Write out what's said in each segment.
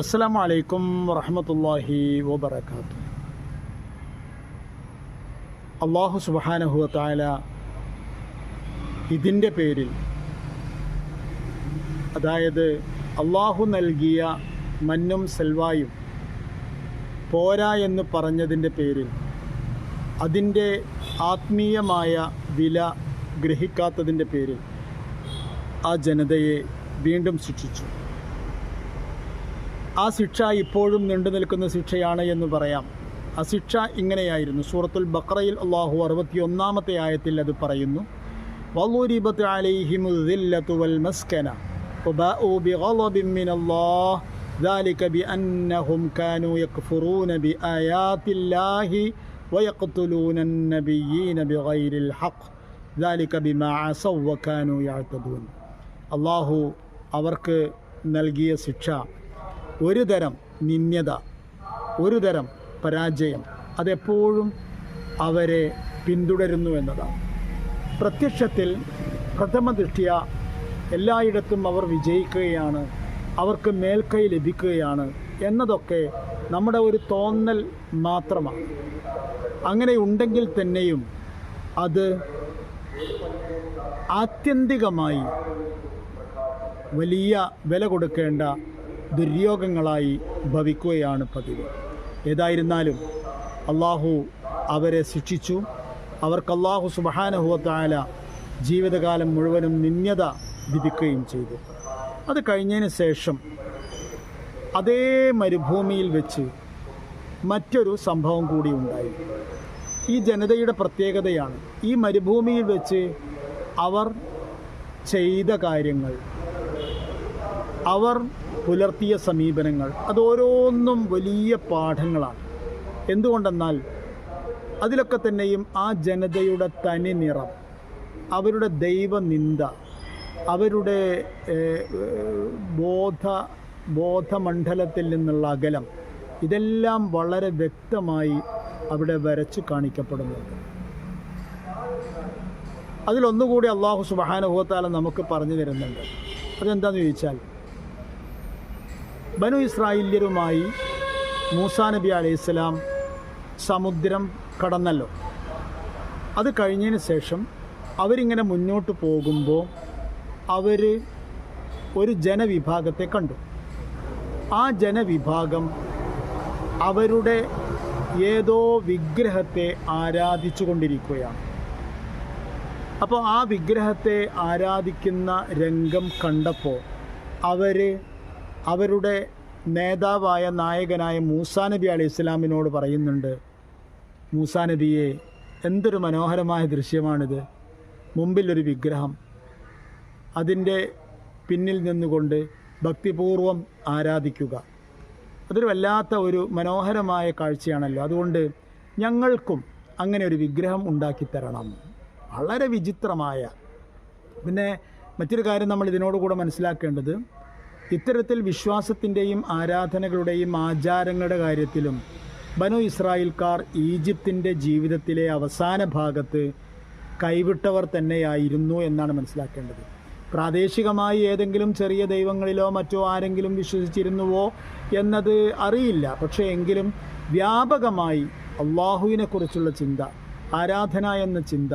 അസ്സലാമു വലൈക്കും വറഹമത്തല്ലാഹി വബർക്കാത്തു അള്ളാഹു സുബാനഹുവ താല ഇതിന്റെ പേരിൽ അതായത് അള്ളാഹു നൽകിയ മഞ്ഞും സെൽവായും പോരാ എന്ന് പറഞ്ഞതിന്റെ പേരിൽ അതിന്റെ ആത്മീയമായ വില ഗ്രഹിക്കാത്തതിന്റെ പേരിൽ ആ ജനതയെ വീണ്ടും ശിക്ഷിച്ചു. ആ ശിക്ഷ ഇപ്പോഴും നീണ്ടു നിൽക്കുന്ന ശിക്ഷയാണ് എന്ന് പറയാം ആ ശിക്ഷ ഇങ്ങനെയായിരുന്നു സൂറത്തുൽ ബക്രയിൽ അള്ളാഹു അറുപത്തി ഒന്നാമത്തെ ആയത്തിൽ അത് പറയുന്നു وضربت عليهم الذلة والمسكنة وباءوا بغضب من الله ذلك بأنهم كانوا يكفرون بآيات الله ويقتلون النبيين بغير الحق ذلك بما عصوا وكانوا يعتدون അള്ളാഹു അവർക്ക് നൽകിയ ശിക്ഷ ഒരു തരം നിന്യത ഒരു തരം പരാജയം. അതെപ്പോഴും അവരെ പിന്തുടരുന്നു എന്നതാണ്. പ്രത്യക്ഷത്തിൽ പ്രഥമ ദൃഷ്ടിയ എല്ലായിടത്തും അവർ വിജയിക്കുകയാണ് അവർക്ക് മേൽക്കൈ ലഭിക്കുകയാണ് എന്നതൊക്കെ നമ്മുടെ ഒരു തോന്നൽ മാത്രമാണ്. അങ്ങനെ ഉണ്ടെങ്കിൽ തന്നെയും അത് ആത്യന്തികമായി വലിയ വില കൊടുക്കേണ്ട ദുര്യോഗങ്ങളായി ഭവിക്കുകയാണ് പതിവ്. ഏതായിരുന്നാലും അള്ളാഹു അവരെ ശിക്ഷിച്ചു. അവർക്ക് അള്ളാഹു സുബഹാനഹുവത്തായ ജീവിതകാലം മുഴുവനും നിന്യത വിധിക്കുകയും ചെയ്തു. അത് കഴിഞ്ഞതിന് ശേഷം അതേ മരുഭൂമിയിൽ വെച്ച് മറ്റൊരു സംഭവം കൂടി ഉണ്ടായി. ഈ ജനതയുടെ പ്രത്യേകതയാണ് ഈ മരുഭൂമിയിൽ വെച്ച് അവർ ചെയ്ത കാര്യങ്ങൾ. അവർ പുലർത്തിയ സമീപനങ്ങൾ. അത് ഓരോന്നും വലിയ പാഠങ്ങളാണ്. എന്തുകൊണ്ടെന്നാൽ അതിലൊക്കെ തന്നെയും ആ ജനതയുടെ തനി നിറം അവരുടെ ദൈവനിന്ദ അവരുടെ ബോധ ബോധമണ്ഡലത്തിൽ നിന്നുള്ള അകലം ഇതെല്ലാം വളരെ വ്യക്തമായി അവിടെ വരച്ചു കാണിക്കപ്പെടുന്നുണ്ട്. അതിലൊന്നുകൂടി അള്ളാഹു സുബാനുഭവത്താലും നമുക്ക് പറഞ്ഞു തരുന്നുണ്ട്. അതെന്താണെന്ന് ചോദിച്ചാൽ ബനു ഇസ്രായേല്യരുമായി മൂസാ നബി അലൈഹിസ്സലാം സമുദ്രം കടന്നല്ലോ. അത് കഴിഞ്ഞതിന് ശേഷം അവരിങ്ങനെ മുന്നോട്ട് പോകുമ്പോൾ അവർ ഒരു ജനവിഭാഗത്തെ കണ്ടു. ആ ജനവിഭാഗം അവരുടെ ഏതോ വിഗ്രഹത്തെ ആരാധിച്ചു കൊണ്ടിരിക്കുകയാണ്. അപ്പോൾ ആ വിഗ്രഹത്തെ ആരാധിക്കുന്ന രംഗം കണ്ടപ്പോൾ അവർ അവരുടെ നേതാവായ നായകനായ മൂസാ നബി അലി ഇസ്ലാമിനോട് പറയുന്നുണ്ട് മൂസാ നബിയെ എന്തൊരു മനോഹരമായ ദൃശ്യമാണിത്. മുമ്പിലൊരു വിഗ്രഹം. അതിന്റെ പിന്നിൽ നിന്നുകൊണ്ട് ഭക്തിപൂർവം ആരാധിക്കുക. അതൊരു വല്ലാത്ത ഒരു മനോഹരമായ കാഴ്ചയാണല്ലോ. അതുകൊണ്ട് ഞങ്ങൾക്കും അങ്ങനെ ഒരു വിഗ്രഹം ഉണ്ടാക്കി തരണം. വളരെ വിചിത്രമായ. പിന്നെ മറ്റൊരു കാര്യം നമ്മൾ ഇതിനോട് കൂടെ മനസ്സിലാക്കേണ്ടത് ഇത്തരത്തിൽ വിശ്വാസത്തിന്റെയും ആരാധനകളുടെയും ആചാരങ്ങളുടെ കാര്യത്തിലും ബനു ഇസ്രായേൽക്കാർ ഈജിപ്തിന്റെ ജീവിതത്തിലെ അവസാന ഭാഗത്ത് കൈവിട്ടവർ തന്നെയായിരുന്നു എന്നാണ് മനസ്സിലാക്കേണ്ടത്. പ്രാദേശികമായി ഏതെങ്കിലും ചെറിയ ദൈവങ്ങളിലോ മറ്റോ ആരെങ്കിലും വിശ്വസിച്ചിരുന്നുവോ എന്നത് അറിയില്ല. പക്ഷേ എങ്കിലും വ്യാപകമായി അള്ളാഹുവിനെക്കുറിച്ചുള്ള ചിന്ത ആരാധന എന്ന ചിന്ത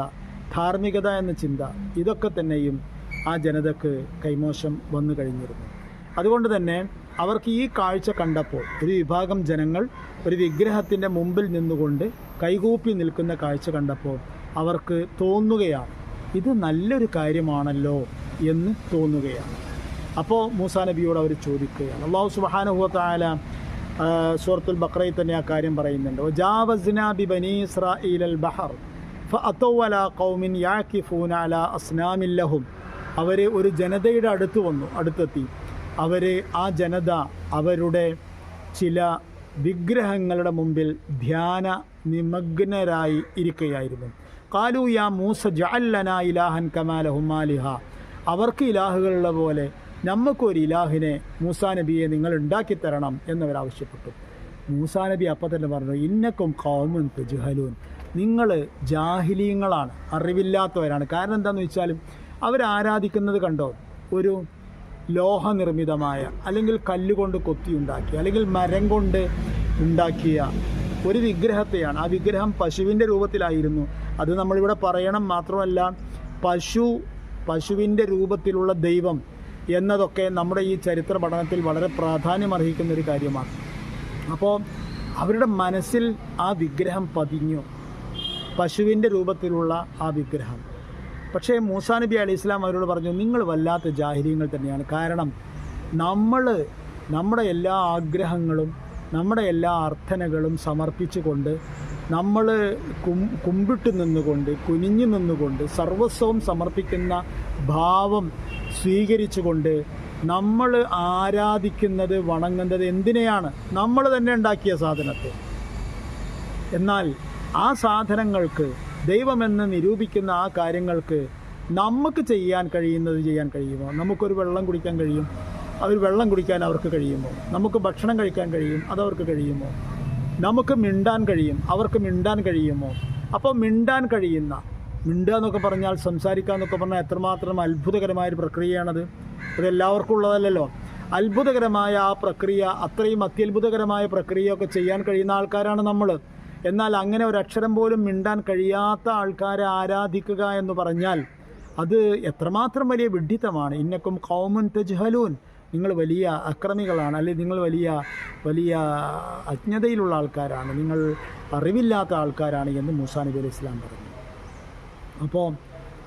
ധാർമ്മികത എന്ന ചിന്ത ഇതൊക്കെ തന്നെയും ആ ജനതക്ക് കൈമോശം വന്നു കഴിഞ്ഞിരുന്നു. അതുകൊണ്ട് തന്നെ അവർക്ക് ഈ കാഴ്ച കണ്ടപ്പോൾ ഒരു വിഭാഗം ജനങ്ങൾ ഒരു വിഗ്രഹത്തിന്റെ മുമ്പിൽ നിന്നുകൊണ്ട് കൈകൂപ്പി നിൽക്കുന്ന കാഴ്ച കണ്ടപ്പോൾ അവർക്ക് തോന്നുകയാണ് ഇത് നല്ലൊരു കാര്യമാണല്ലോ എന്ന് തോന്നുകയാണ്. അപ്പോൾ മൂസാ നബിയോട് അവർ ചോദിക്കുകയാണ് അള്ളാഹു സുബാനുഹുത്താല സൂറത്തുൽ ബക്രയിൽ തന്നെ ആ കാര്യം പറയുന്നുണ്ട് "വജാവസ്നാ ബിബനീ ഇസ്രാഈലൽ ബഹർ അവർ ഒരു ജനതയുടെ അടുത്ത് വന്നു അടുത്തെത്തി. അവർ ആ ജനത അവരുടെ ചില വിഗ്രഹങ്ങളുടെ മുമ്പിൽ ധ്യാന നിമഗ്നരായി ഇരിക്കുകയായിരുന്നു. കാലു യാ മൂസ ജഅല്ലന ഇലാഹൻ കമാല ഹുമാലിഹ അവർക്ക് ഇലാഹുകളുള്ള പോലെ നമുക്കൊരു ഇലാഹിനെ മൂസാ നബിയെ നിങ്ങൾ ഉണ്ടാക്കിത്തരണം എന്നവർ ആവശ്യപ്പെട്ടു. മൂസാ നബി അപ്പം തന്നെ പറഞ്ഞു ഇന്നക്കും കൗമുൻ ജുഹലൂൻ നിങ്ങൾ ജാഹിലീങ്ങളാണ് അറിവില്ലാത്തവരാണ്. കാരണം എന്താണെന്ന് വെച്ചാൽ അവരാരാധിക്കുന്നത് കണ്ടോ? ഒരു ലോഹനിർമ്മിതമായ അല്ലെങ്കിൽ കല്ലുകൊണ്ട് കൊത്തിയുണ്ടാക്കിയ അല്ലെങ്കിൽ മരം കൊണ്ട് ഉണ്ടാക്കിയ ഒരു വിഗ്രഹത്തെയാണ്. ആ വിഗ്രഹം പശുവിന്റെ രൂപത്തിലായിരുന്നു. അത് നമ്മളിവിടെ പറയണം മാത്രമല്ല പശു പശുവിന്റെ രൂപത്തിലുള്ള ദൈവം എന്നതൊക്കെ നമ്മുടെ ഈ ചരിത്ര പഠനത്തിൽ വളരെ പ്രാധാന്യമർഹിക്കുന്ന ഒരു കാര്യമാണ്. അപ്പോൾ അവരുടെ മനസ്സിൽ ആ വിഗ്രഹം പതിഞ്ഞു. പശുവിന്റെ രൂപത്തിലുള്ള ആ വിഗ്രഹം. പക്ഷേ മൂസാ നബി അലി ഇസ്ലാം അവരോട് പറഞ്ഞു നിങ്ങൾ വല്ലാത്ത ജാഹിര്യങ്ങൾ തന്നെയാണ്. കാരണം നമ്മൾ നമ്മുടെ എല്ലാ ആഗ്രഹങ്ങളും നമ്മുടെ എല്ലാ അർത്ഥനകളും സമർപ്പിച്ചുകൊണ്ട് നമ്മൾ കും കുമ്പിട്ട് നിന്നുകൊണ്ട് കുനിഞ്ഞു നിന്നുകൊണ്ട് സർവസ്വവും സമർപ്പിക്കുന്ന ഭാവം സ്വീകരിച്ചുകൊണ്ട് നമ്മൾ ആരാധിക്കുന്നത് വണങ്ങുന്നത് എന്തിനെയാണ്? നമ്മൾ തന്നെ ഉണ്ടാക്കിയ സാധനത്തെ. എന്നാൽ ആ സാധനങ്ങൾക്ക് ദൈവമെന്ന് നിരൂപിക്കുന്ന ആ കാര്യങ്ങൾക്ക് നമുക്ക് ചെയ്യാൻ കഴിയുന്നത് ചെയ്യാൻ കഴിയുമോ? നമുക്കൊരു വെള്ളം കുടിക്കാൻ കഴിയും. അവർ വെള്ളം കുടിക്കാൻ അവർക്ക് കഴിയുമോ? നമുക്ക് ഭക്ഷണം കഴിക്കാൻ കഴിയും. അതവർക്ക് കഴിയുമോ? നമുക്ക് മിണ്ടാൻ കഴിയും. അവർക്ക് മിണ്ടാൻ കഴിയുമോ? അപ്പോൾ മിണ്ടാൻ കഴിയുന്ന മിണ്ടുക എന്നൊക്കെ പറഞ്ഞാൽ സംസാരിക്കുക എന്നൊക്കെ പറഞ്ഞാൽ എത്രമാത്രം അത്ഭുതകരമായൊരു പ്രക്രിയയാണത്. അത് എല്ലാവർക്കും ഉള്ളതല്ലല്ലോ. അത്ഭുതകരമായ ആ പ്രക്രിയ അത്രയും അത്യത്ഭുതകരമായ പ്രക്രിയയൊക്കെ ചെയ്യാൻ കഴിയുന്ന ആൾക്കാരാണ് നമ്മൾ എന്നാൽ അങ്ങനെ ഒരു അക്ഷരം പോലും മിണ്ടാൻ കഴിയാത്ത ആൾക്കാരെ ആരാധിക്കുക എന്ന് പറഞ്ഞാൽ അത് എത്രമാത്രം വലിയ വിഡ്ഢിത്തമാണ്. ഇന്നക്കും കൗമുൻ തജ്ഹലൂൻ. നിങ്ങൾ വലിയ അക്രമികളാണ് അല്ലെങ്കിൽ നിങ്ങൾ വലിയ വലിയ അജ്ഞതയിലുള്ള ആൾക്കാരാണ് നിങ്ങൾ അറിവില്ലാത്ത ആൾക്കാരാണ് എന്ന് മൂസാ നബി അലൈഹി ഇസ്ലാം പറഞ്ഞു. അപ്പോൾ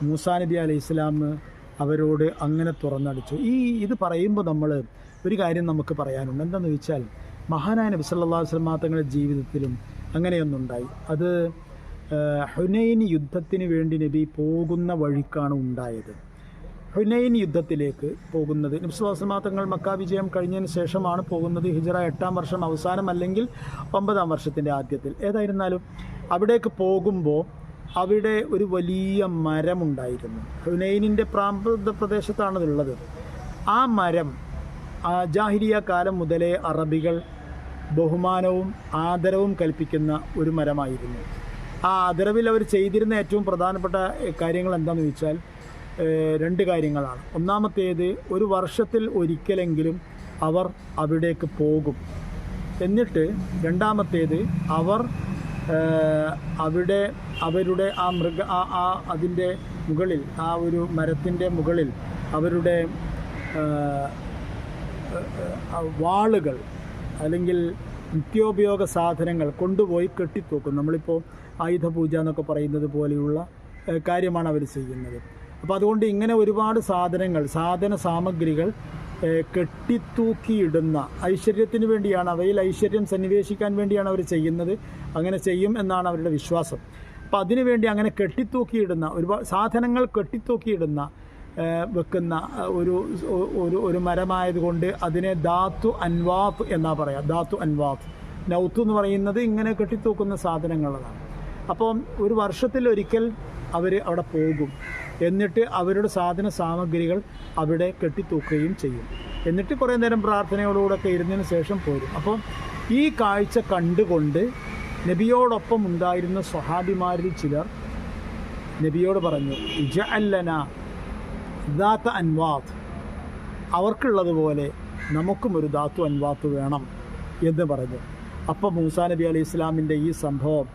മൂസാ നബി അലൈഹി ഇസ്ലാം അവരോട് അങ്ങനെ തുറന്നടിച്ചു. ഈ ഇത് പറയുമ്പോൾ നമ്മൾ ഒരു കാര്യം നമുക്ക് പറയാനുണ്ട്. എന്താണെന്ന് വെച്ചാൽ മഹാനായ നബി അലൈഹി വസല്ലം തങ്ങളുടെ ജീവിതത്തിലും അങ്ങനെയൊന്നുണ്ടായി. അത് ഹുനൈൻ യുദ്ധത്തിന് വേണ്ടി നബി പോകുന്ന വഴിക്കാണ് ഉണ്ടായത്. ഹുനൈൻ യുദ്ധത്തിലേക്ക് പോകുന്നത്. നബ്സുവാസമാ തങ്ങൾ മക്ക വിജയം കഴിഞ്ഞതിന് ശേഷമാണ് പോകുന്നത്. ഹിജറ എട്ടാം വർഷം അവസാനം അല്ലെങ്കിൽ ഒമ്പതാം വർഷത്തിന്റെ ആദ്യത്തിൽ. ഏതായിരുന്നാലും അവിടേക്ക് പോകുമ്പോൾ അവിടെ ഒരു വലിയ മരമുണ്ടായിരുന്നു. ഹുനൈനിന്റെ പ്രാന്ത പ്രദേശത്താണതുള്ളത് ആ മരം ജാഹിരിയ കാലം മുതലേ അറബികൾ ബഹുമാനവും ആദരവും കൽപ്പിക്കുന്ന ഒരു മരമായിരുന്നു. ആ ആദരവിൽ അവർ ചെയ്തിരുന്ന ഏറ്റവും പ്രധാനപ്പെട്ട കാര്യങ്ങൾ എന്താണെന്ന് ചോദിച്ചാൽ രണ്ട് കാര്യങ്ങളാണ്. ഒന്നാമത്തേത് ഒരു വർഷത്തിൽ ഒരിക്കലെങ്കിലും അവർ അവിടേക്ക് പോകും. എന്നിട്ട് രണ്ടാമത്തേത് അവർ അവിടെ അവരുടെ ആ മൃഗ ആ ആ അതിന്റെ മുകളിൽ ആ ഒരു മരത്തിന്റെ മുകളിൽ അവരുടെ വാളുകൾ അല്ലെങ്കിൽ നിത്യോപയോഗ സാധനങ്ങൾ കൊണ്ടുപോയി കെട്ടിത്തൂക്കും. നമ്മളിപ്പോൾ ആയുധ പൂജ എന്നൊക്കെ പറയുന്നത് പോലെയുള്ള കാര്യമാണ് അവർ ചെയ്യുന്നത്. അപ്പോൾ അതുകൊണ്ട് ഇങ്ങനെ ഒരുപാട് സാധനങ്ങൾ സാധന സാമഗ്രികൾ കെട്ടിത്തൂക്കിയിടുന്ന ഐശ്വര്യത്തിന് വേണ്ടിയാണ് അവയിൽ ഐശ്വര്യം സന്നിവേശിക്കാൻ വേണ്ടിയാണ് അവർ ചെയ്യുന്നത്. അങ്ങനെ ചെയ്യും എന്നാണ് അവരുടെ വിശ്വാസം. അപ്പോൾ അതിനുവേണ്ടി അങ്ങനെ കെട്ടിത്തൂക്കിയിടുന്ന ഒരുപാട് സാധനങ്ങൾ കെട്ടിത്തൂക്കിയിടുന്ന വെക്കുന്ന ഒരു ഒരു ഒരു മരമായതുകൊണ്ട് അതിനെ ധാത്തു അൻവാത്ത് എന്നാ പറയാം. ധാത്തു അൻവാത്ത് നൗത്ത് എന്ന് പറയുന്നത് ഇങ്ങനെ കെട്ടിത്തൂക്കുന്ന സാധനങ്ങളതാണ് അപ്പം ഒരു വർഷത്തിൽ ഒരിക്കൽ അവർ അവിടെ പോകും. എന്നിട്ട് അവരുടെ സാധന സാമഗ്രികൾ അവിടെ കെട്ടിത്തൂക്കുകയും ചെയ്യും. എന്നിട്ട് കുറേ നേരം പ്രാർത്ഥനയോടുകൂടെയൊക്കെ ഇരുന്നതിന് ശേഷം പോരും. അപ്പം ഈ കാഴ്ച കണ്ടുകൊണ്ട് നബിയോടൊപ്പം ഉണ്ടായിരുന്ന സ്വഹാബിമാരിൽ ചിലർ നബിയോട് പറഞ്ഞു ഇജ അല്ലന ദാത്ത അൻവാത്ത് അവർക്കുള്ളതുപോലെ നമുക്കും ഒരു ദാത്തു അൻവാത്ത് വേണം എന്ന് പറഞ്ഞു അപ്പം മൂസാ നബി അലി ഇസ്ലാമിന്റെ ഈ സംഭവം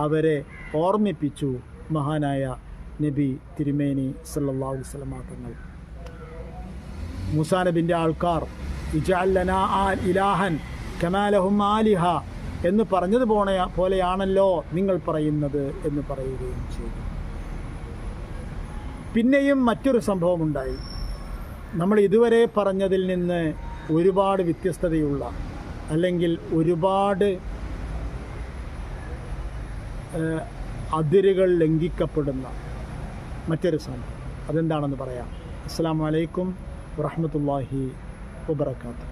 അവരെ ഓർമ്മിപ്പിച്ചു മഹാനായ നബി തിരുമേനി വസല്ലമ തങ്ങൾ. മൂസാ നബിന്റെ ആൾക്കാർ ഇജഅല്ലന ആ ഇലാഹൻ കമാലഹും ആലിഹ എന്ന് പറഞ്ഞത് പോണ പോലെയാണല്ലോ നിങ്ങൾ പറയുന്നത് എന്ന് പറയുകയും ചെയ്തു. പിന്നെയും മറ്റൊരു സംഭവമുണ്ടായി. നമ്മൾ ഇതുവരെ പറഞ്ഞതിൽ നിന്ന് ഒരുപാട് വ്യത്യസ്തതയുള്ള അല്ലെങ്കിൽ ഒരുപാട് അതിരുകൾ ലംഘിക്കപ്പെടുന്ന മറ്റൊരു സംഭവം. അതെന്താണെന്ന് പറയാം. അസ്സാം വലൈക്കും വറഹമത്തല്ലാഹി വബർക്കാത്തു